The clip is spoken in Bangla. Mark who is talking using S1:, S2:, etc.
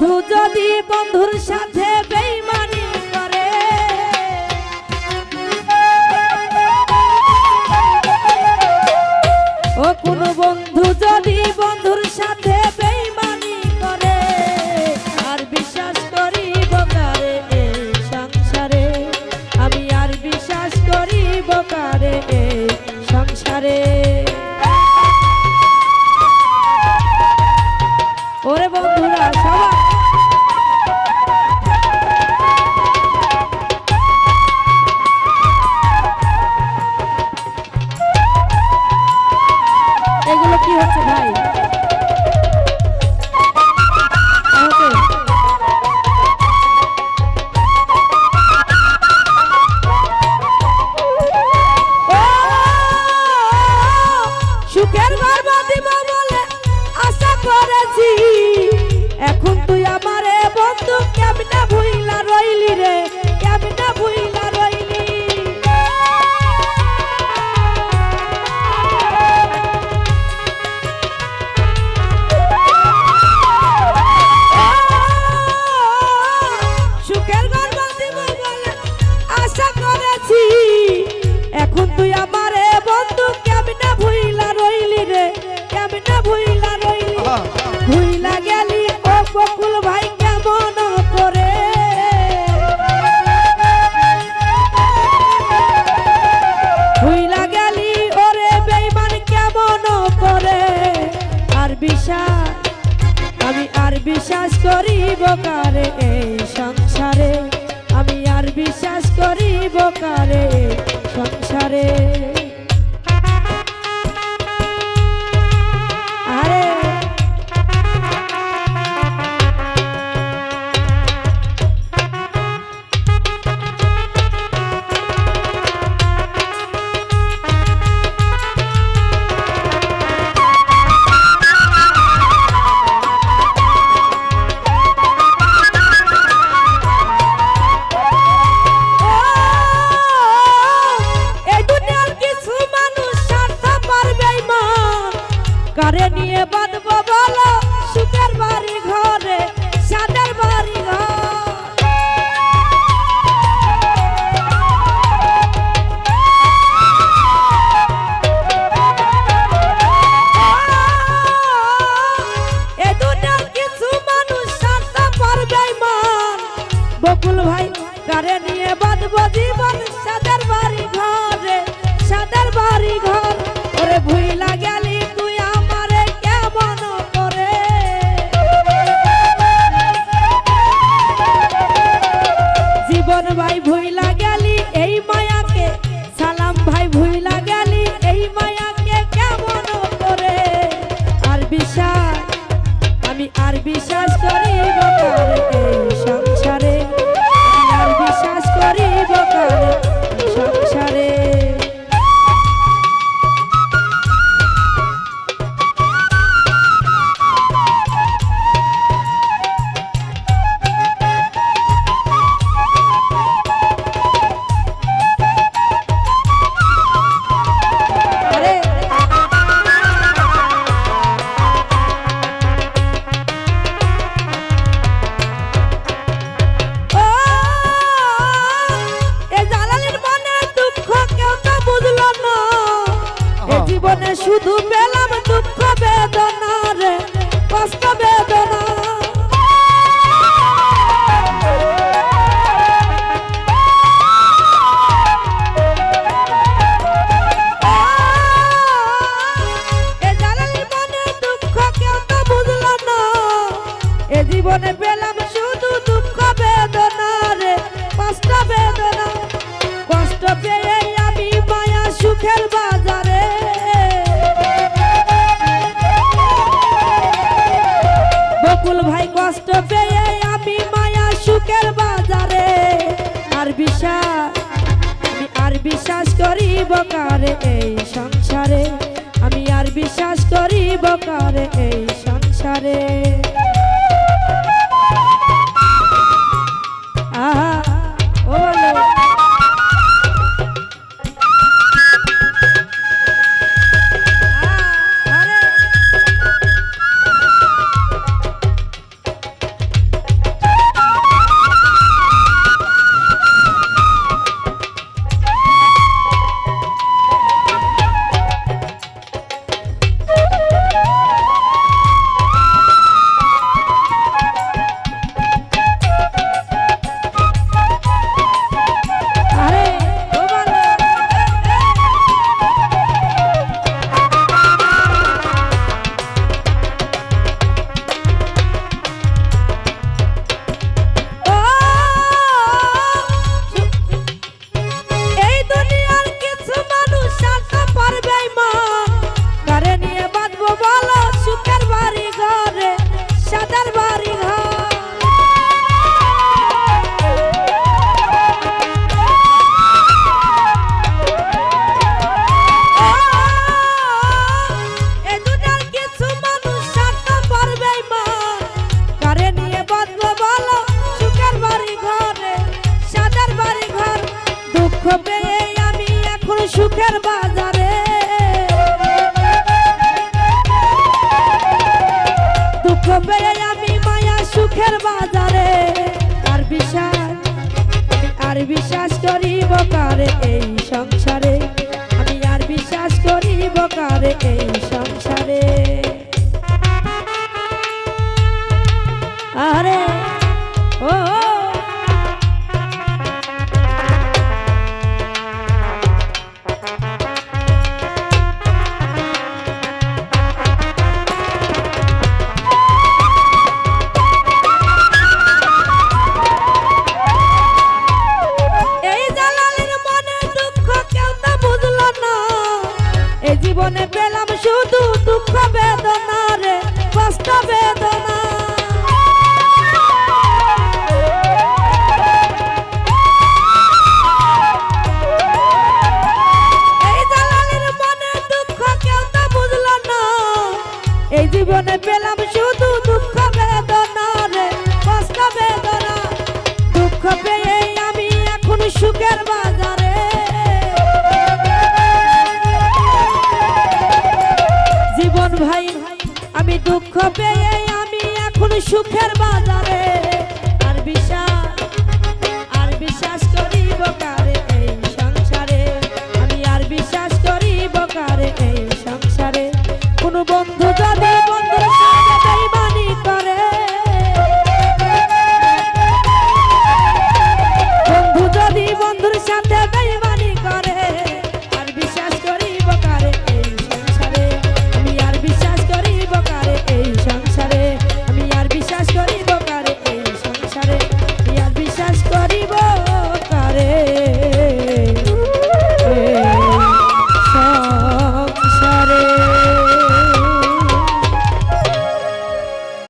S1: বন্ধু যদি বন্ধুর সাথে এখন তুই আমারে বন্ধু কেমনে ভুইলা রইলি রে? কেমনে ভুইলা রইলি? ভুইলা গেলি ও বকুল ভাই কেমন করে? ভুইলা গেলি ওরে বেইমান কেমন করে? আর বিশ্বাস আমি আর বিশ্বাস করিব কারে? এই সংসারে আমি আর বিশ্বাস করিব কারে? pared. Everybody জীবনে শুধু বেলা বকারে এই সংসারে। আমি আর বিশ্বাস করি বকারে এই সংসারে। করিব কারে এই সংসারে? আমি আর বিশ্বাস কারে এই জীবনে পেলাম শুধু দুঃখ বেদনা রে, কষ্ট বেদনা। দুঃখ পেয়ে আমি এখন সুখের বাজারে। জীবন ভাই, আমি দুঃখ পেয়ে আমি এখন সুখের বাজারে। আর বিশ্বাস